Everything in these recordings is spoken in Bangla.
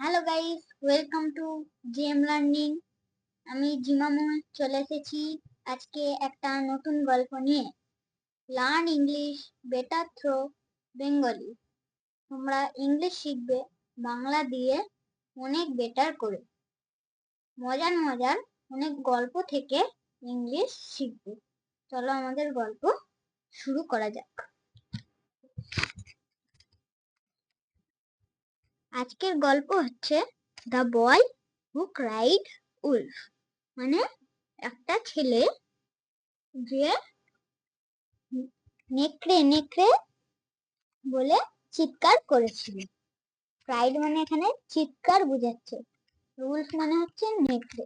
Hello guys welcome to GM learning আমি জিমামু চলে এসেছি আজকে একটা নতুন গল্প নিয়ে। Learn English better through Bengali তোমরা ইংলিশ শিখবে, বাংলা দিয়ে অনেক বেটার করে। মজার মজার অনেক গল্প থেকে ইংলিশ শিখবে। চলো আমাদের গল্প শুরু করা যাক। আজকের গল্প হচ্ছে the boy who cried wolf মানে একটা ছেলে যে নেকড়ে নেকড়ে বলে চিৎকার করেছিল। ক্রাইড মানে এখানে চিৎকার বোঝাচ্ছে। উলফ মানে হচ্ছে নেকড়ে।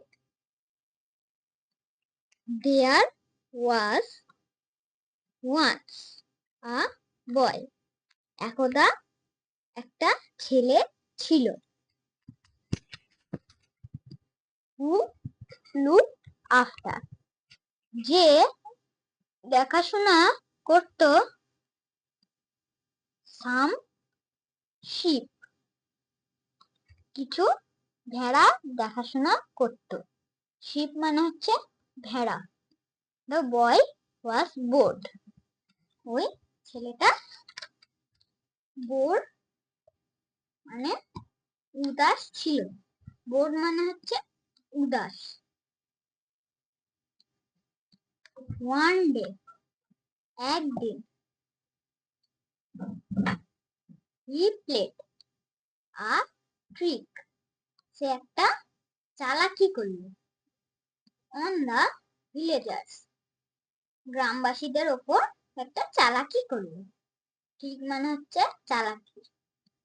দেয়ার ওয়াজ ওয়ান্স আ বয় একদা একটা ছেলে ছিল। হু আফটার যে দেখাশোনা করত সাম শিপ কিছু ভেড়া দেখাশোনা করত। শিপ মানে হচ্ছে ভেড়া। দ্য বয় ওয়াজ বোর্ড ওই ছেলেটা বোর্ড মানে উদাস ছিল। বোর্ড মানে হচ্ছে উদাস। ওয়ান ডে একদিন হি প্লেড আ ট্রিক সে একটা চালাকি করল অন দা ভিলেজার্স গ্রামবাসীদের ওপর একটা চালাকি করল। ঠিক মানে হচ্ছে চালাকি।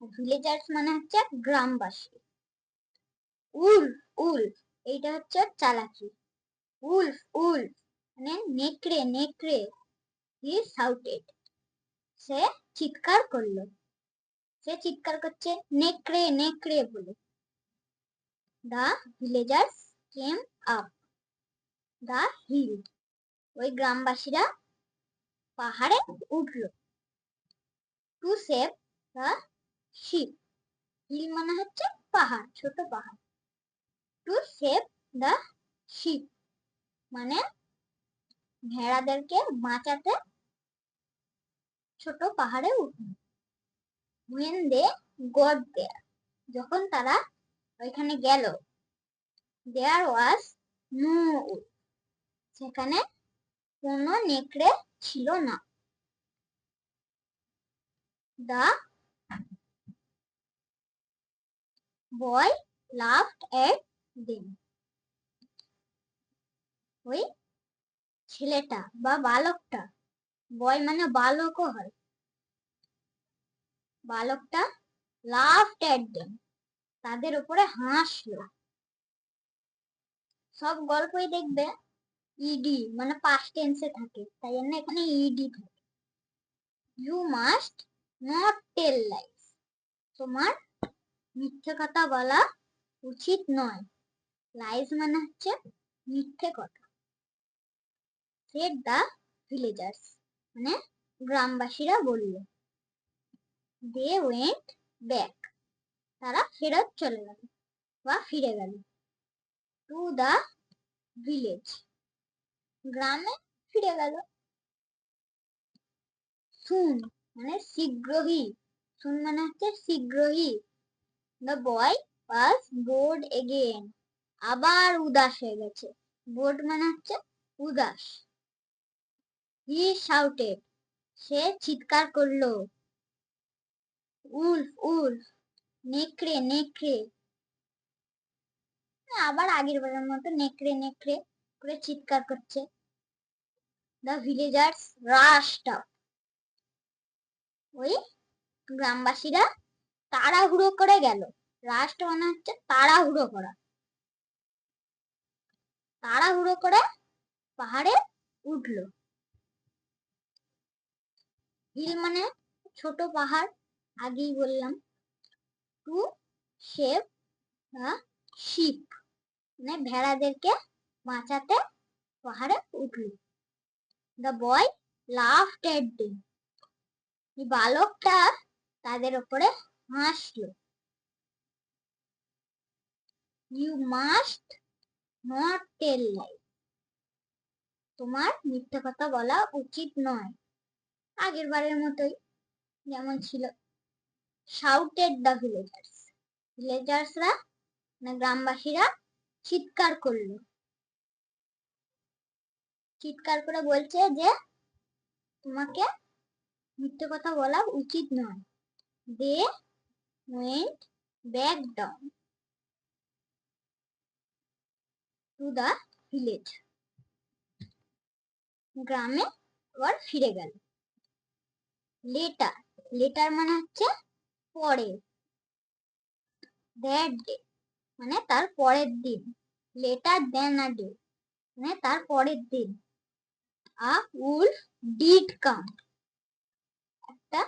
ভিলেজার্স মানে হচ্ছে গ্রামবাসী। উলফ উলফ এইটা হচ্ছে চালাকি। উলফ উলফ মানে নেকড়ে নেকড়ে হি সাউটেড সে চিৎকার করল। সে চিৎকার করছে, নেকড়ে নেকড়ে বলে। The villagers came up the hill ওই গ্রামবাসীরা পাহাড়ে উঠল। To save the sheep hill মানে হচ্ছে পাহাড়, ছোট পাহাড়। টু সেভ দা শিপ মানে ভেড়াদেরকে বাঁচাতে ছোট পাহাড়ে উঠল when দে got there, যখন তারা ওইখানে গেল দেয়ার ওয়াজ নো সেখানে কোনো নেকড়ে ছিল না। দা বয় লাফড এট দেম ওই ছেলেটা বা বালকটা বয় মানে বালকও হয়। বালকটা লাফড এট দেম তাদের উপরে হাসলো। সব গল্পই দেখবে ইডি মানে পাস্ট টেন্সে থাকে, তাই জন্য এখানে ইডি থাকে। You must not tell lies তোমার মিথ্যে কথা বলা উচিত নয়। লাইস মানে হচ্ছে মিথ্যে কথা। সেট দা ভিলেজার্স মানে গ্রামবাসীরা বলল। দে ওয়েন্ট ব্যাক তারা ফেরত চলে গেল বা ফিরে গেল। টু দা ভিলেজ গ্রামে ফিরে গেল। সুন মানে শীঘ্রই। সুন মানে হচ্ছে শীঘ্রই। The boy was bored again আবার উদাস হয়ে গেছে। বোর্ড মানে হচ্ছে উদাস। হি শাউটেড সে চিৎকার করল। উলফ উলফ নেকড়ে নেকড়ে। আবার আগের বারের মতো নেকড়ে নেকড়ে করে চিৎকার করছে। দ্য ভিলেজার্স রাস্ট আপ ওই গ্রামবাসীরা তাড়াহুড়ো করে গেল। রাষ্ট্র মানে হচ্ছে তাড়াহুড়ো করা। তাড়াহুড়ো করে পাহাড়ে উঠল। হিল মানে ছোট পাহাড়, আগেই বললাম। টু দা শিপ মানে ভেড়াদেরকে বাঁচাতে পাহাড়ে উঠল। দ্য বয় লাফ এট দেম বালকটা তাদের ওপরে হাসলো you must not tell lie তোমার মিথ্যে কথা বলা উচিত নয়। আগের বারের মতোই যেমন ছিল। শাউটেড দ্য ভিলেজার্স ভিলেজার্সরা না গ্রামবাসীরা চিৎকার করল। চিৎকার করে বলছে যে, তোমাকে মিথ্যে কথা বলা উচিত নয়। They went back down to the village গ্রামে আবার ফিরে গেল। লেটার লেটার মানে হচ্ছে পরে। দ্যাট ডে মানে তার পরের দিন। লেটার দেন আ ডে মানে তার পরের দিন। আ উলফ ডিড কাম একটা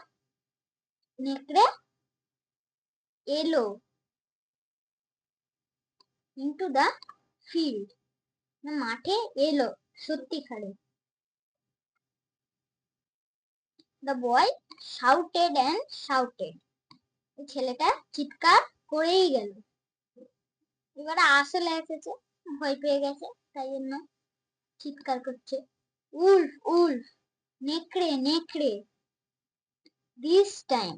নেকড়ে এলো। ইন্টু দ্য ফিল্ড মাঠে এলো, সত্যিকারে। The boy shouted and shouted ছেলেটা চিৎকার করেই গেল। এবারে আসলে এসেছে, ভয় পেয়ে গেছে, তাই জন্য চিৎকার করছে। উলফ উলফ নেকড়ে নেকড়ে। দিস টাইম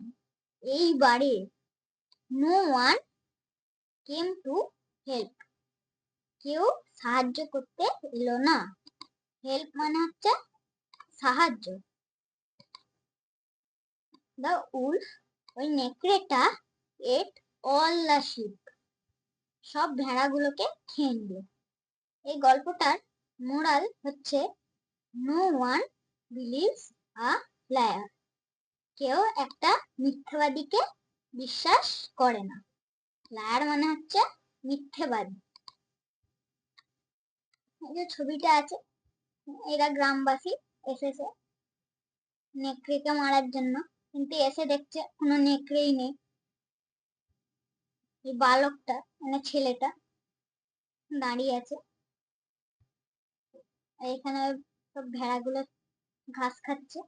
এইবারে no one came to help কেউ সাহায্য করতে এলো না। হেল্প মানে হচ্ছে সাহায্য। দ্য উলফ ওই নেকড়েটা এট অল দ্য শিপ সব ভেড়াগুলোকে খেয়ে নিল। এই গল্পটার মোরাল হচ্ছে no one believes a liar কেউ একটা মিথ্যাবাদীকে বিশ্বাস করে না। লায়ার মানে হচ্ছে মিথ্যেবাদী। এই যে ছবিটা আছে, এরা গ্রামবাসী এসেছে নেকড়েকে মারার জন্য, কিন্তু এসে দেখছে কোনো নেকড়েই নেই। এই বালকটা মানে ছেলেটা দাঁড়িয়ে আছে। এখানে সব ভেড়াগুলো ঘাস খাচ্ছে।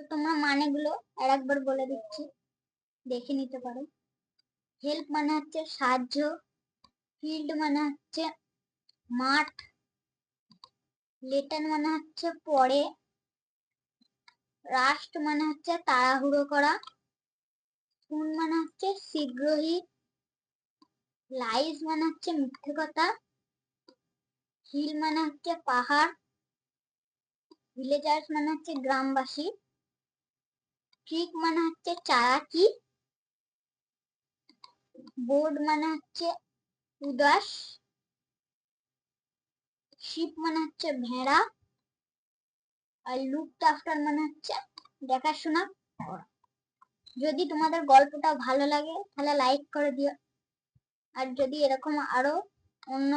তো তোমরা মানেগুলো আর একবার বলে দিচ্ছি। দেখে নিতে পারো। হেল্প মানে হচ্ছে সাহায্য ফিল্ড মানে হচ্ছে মাঠ, লেটার মানে হচ্ছে পরে রাষ্ট্র মানে হচ্ছে তাড়াহুড়ো করা শুন মানে হচ্ছে শীঘ্রই লাইজ মানে হচ্ছে মিথ্যে কথা হিল মানে হচ্ছে পাহাড় ভিলেজার্স মানে হচ্ছে গ্রামবাসী। ট্রিক মানে হচ্ছে চালাকি। বোর্ড মানে হচ্ছে উদাস। শিপ মানে হচ্ছে ভেড়া। আর লুকড আফটার মানে হচ্ছে দেখাশোনা যদি তোমাদের গল্পটা ভালো লাগে তাহলে লাইক করে দিও। আর যদি এরকম আরও অন্য